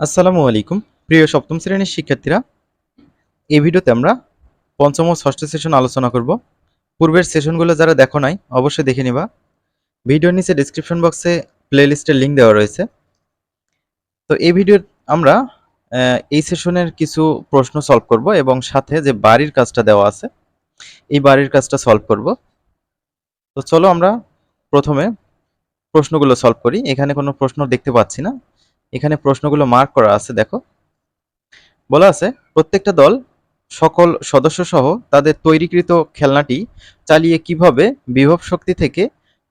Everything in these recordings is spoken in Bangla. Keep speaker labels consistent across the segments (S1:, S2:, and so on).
S1: আসসালামু আলাইকুম। প্রিয় সপ্তম শ্রেণির শিক্ষার্থীরা, এই ভিডিওতে আমরা পঞ্চম ও ষষ্ঠ সেশন আলোচনা করব। পূর্বের সেশনগুলো যারা দেখো নাই, অবশ্যই দেখে নিবা। ভিডিওর নিচে ডিসক্রিপশন বক্সে প্লেলিস্টের লিঙ্ক দেওয়া রয়েছে। তো এই ভিডিওর আমরা এই সেশনের কিছু প্রশ্ন সলভ করব এবং সাথে যে বাড়ির কাজটা দেওয়া আছে, এই বাড়ির কাজটা সলভ করব। তো চলো আমরা প্রথমে প্রশ্নগুলো সলভ করি। এখানে কোনো প্রশ্ন দেখতে পাচ্ছি না। এখানে প্রশ্নগুলো মার্ক করা আছে, দেখো। বলা আছে, প্রত্যেকটা দল, সকল সদস্য সহ তাদের তৈরিকৃত খেলনাটি চালিয়ে কীভাবে বিভব শক্তি থেকে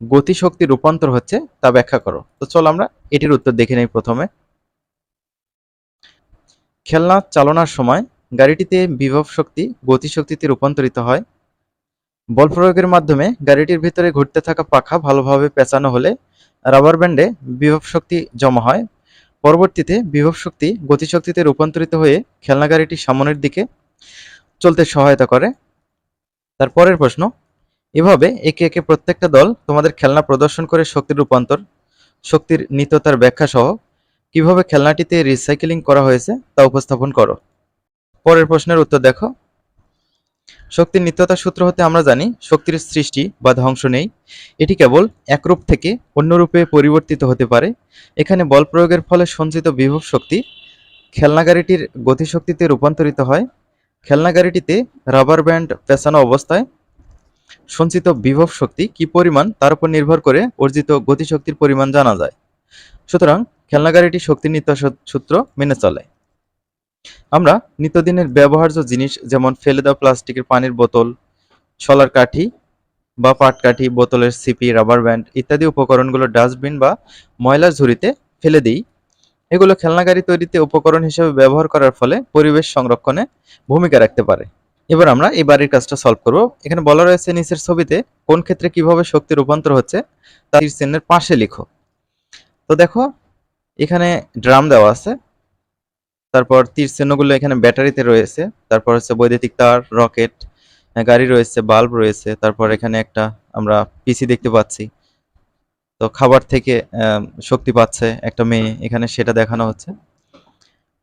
S1: গতি শক্তি রূপান্তর হচ্ছে তা ব্যাখ্যা করো। তো চলো আমরা এটির উত্তর দেখে নেই প্রথমে। খেলনা চালনার সময় গাড়িটিতে বিভব শক্তি, গতি শক্তিতে রূপান্তরিত হয়। বল প্রয়োগের মাধ্যমে গাড়িটির ভিতরে ঘুরতে থাকা পাখা ভালোভাবে পেঁচানো হলে রাবার ব্যান্ডে বিভব শক্তি জমা হয়। পরবর্তীতে বিভব শক্তি গতিশক্তিতে রূপান্তরিত হয়ে খেলনা গাড়িটি সামনের দিকে চলতে সহায়তা করে। তার পরের প্রশ্ন, এভাবে একে একে প্রত্যেকটা দল তোমাদের খেলনা প্রদর্শন করে শক্তির রূপান্তর, শক্তির নিত্যতার ব্যাখ্যা সহ কীভাবে খেলনাটিতে রিসাইকেলিং করা হয়েছে তা উপস্থাপন করো। পরের প্রশ্নের উত্তর দেখো। শক্তির নিত্যতার সূত্র হতে আমরা জানি, শক্তির সৃষ্টি বা ধ্বংস নেই। এটি কেবল এক রূপ থেকে অন্য রূপে পরিবর্তিত হতে পারে। এখানে বল প্রয়োগের ফলে সঞ্চিত বিভব শক্তি খেলনা গাড়িটির গতিশক্তিতে রূপান্তরিত হয়। খেলনা গাড়িটিতে রাবার ব্যান্ড পেঁচানো অবস্থায় সঞ্চিত বিভব শক্তি কি পরিমাণ, তার উপর নির্ভর করে অর্জিত গতিশক্তির পরিমাণ জানা যায়। সুতরাং খেলনা গাড়িটি শক্তি নিত্য সূত্র মেনে চলে। আমরা নিত্যদিনের ব্যবহার্য জিনিস যেমন ফেলে দেওয়া প্লাস্টিকের পানির বোতল, শলার কাঠি বা পাটকাঠি বোতলের সিপি, রাবার ব্যান্ড ইত্যাদি উপকরণগুলো ডাস্টবিন বা ময়লার ঝুড়িতে ফেলে দিই। এগুলো খেলনা গাড়ি তৈরিতে উপকরণ হিসেবে ব্যবহার করার ফলে পরিবেশ সংরক্ষণে ভূমিকা রাখতে পারে। এবার আমরা এই বাড়ির কাজটা সলভ করব। এখানে বলা রয়েছে নিচের ছবিতে কোন ক্ষেত্রে কীভাবে শক্তি রূপান্তর হচ্ছে তার চিহ্নের পাশে লিখো। তো দেখো, এখানে ড্রাম দেওয়া আছে। তারপর তীর চিহ্নগুলো এখানে ব্যাটারিতে রয়েছে। তারপর হচ্ছে বৈদ্যুতিক তার, রকেট গাড়ি রয়েছে, বাল্ব রয়েছে। তারপর এখানে একটা আমরা পিসি দেখতে পাচ্ছি। তো খাবার থেকে শক্তি পাচ্ছে একটা মেয়ে এখানে, সেটা দেখানো হচ্ছে।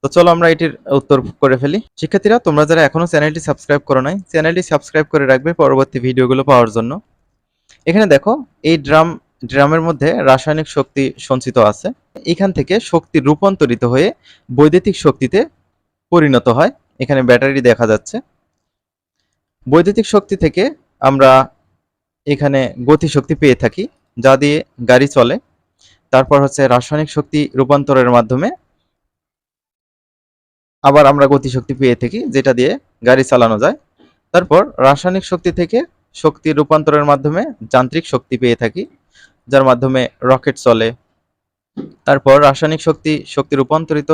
S1: তো চলো আমরা এটির উত্তর করে ফেলি। শিক্ষার্থীরা, তোমরা যারা এখনও চ্যানেলটি সাবস্ক্রাইব করো নাই, চ্যানেলটি সাবস্ক্রাইব করে রাখবে পরবর্তী ভিডিওগুলো পাওয়ার জন্য। এখানে দেখো, এই ড্রাম ড্রামের মধ্যে রাসায়নিক শক্তি সঞ্চিত আছে। এখান থেকে শক্তি রূপান্তরিত হয়ে বৈদ্যুতিক শক্তিতে পরিণত হয়। এখানে ব্যাটারি দেখা যাচ্ছে। বৈদ্যুতিক শক্তি থেকে আমরা এখানে গতি শক্তি পেয়ে থাকি, যা দিয়ে গাড়ি চলে। তারপর হচ্ছে রাসায়নিক শক্তি রূপান্তরের মাধ্যমে আবার আমরা গতিশক্তি পেয়ে থাকি, যেটা দিয়ে গাড়ি চালানো যায়। তারপর রাসায়নিক শক্তি থেকে শক্তি রূপান্তরের মাধ্যমে যান্ত্রিক শক্তি পেয়ে থাকি। যার মাধ্যমে রকেট চলে। তারপর রাসায়নিক শক্তি শক্তি রূপান্তরিত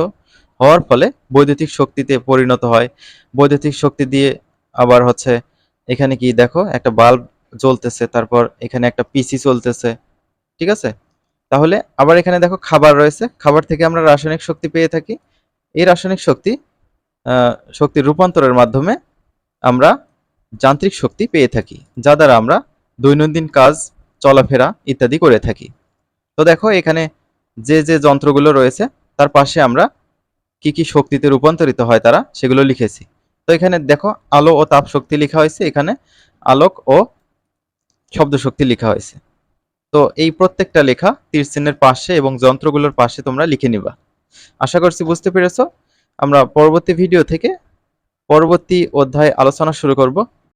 S1: হওয়ার ফলে বৈদ্যুতিক শক্তিতে পরিণত হয়। বৈদ্যুতিক শক্তি দিয়ে আবার হচ্ছে এখানে কি দেখো একটা বাল্ব জ্বলতেছে তারপর এখানে একটা পিসি চলতেছে ঠিক আছে? তাহলে আবার এখানে দেখো খাবার রয়েছে। খাবার থেকে আমরা রাসায়নিক শক্তি পেয়ে থাকি। এই রাসায়নিক শক্তি আহ, শক্তির রূপান্তরের মাধ্যমে আমরা যান্ত্রিক শক্তি পেয়ে থাকি যা দ্বারা আমরা দৈনন্দিন কাজ চলাফেরা ইত্যাদি করে থাকি। তো দেখো, এখানে যে যে যন্ত্রগুলো রয়েছে, তার পাশে আমরা কি কি শক্তিতে রূপান্তরিত হয় তারা, সেগুলো লিখেছি। তো এখানে দেখো, আলো ও তাপ শক্তি লেখা হয়েছে, এখানে আলোক ও শব্দ শক্তি লেখা হয়েছে। তো এই প্রত্যেকটা লেখা তীর চিহ্নের পাশে এবং যন্ত্রগুলোর পাশে তোমরা লিখে নিবা। আশা করছি বুঝতে পেরেছ। আমরা পরবর্তী ভিডিও থেকে পরবর্তী অধ্যায় আলোচনা শুরু করব।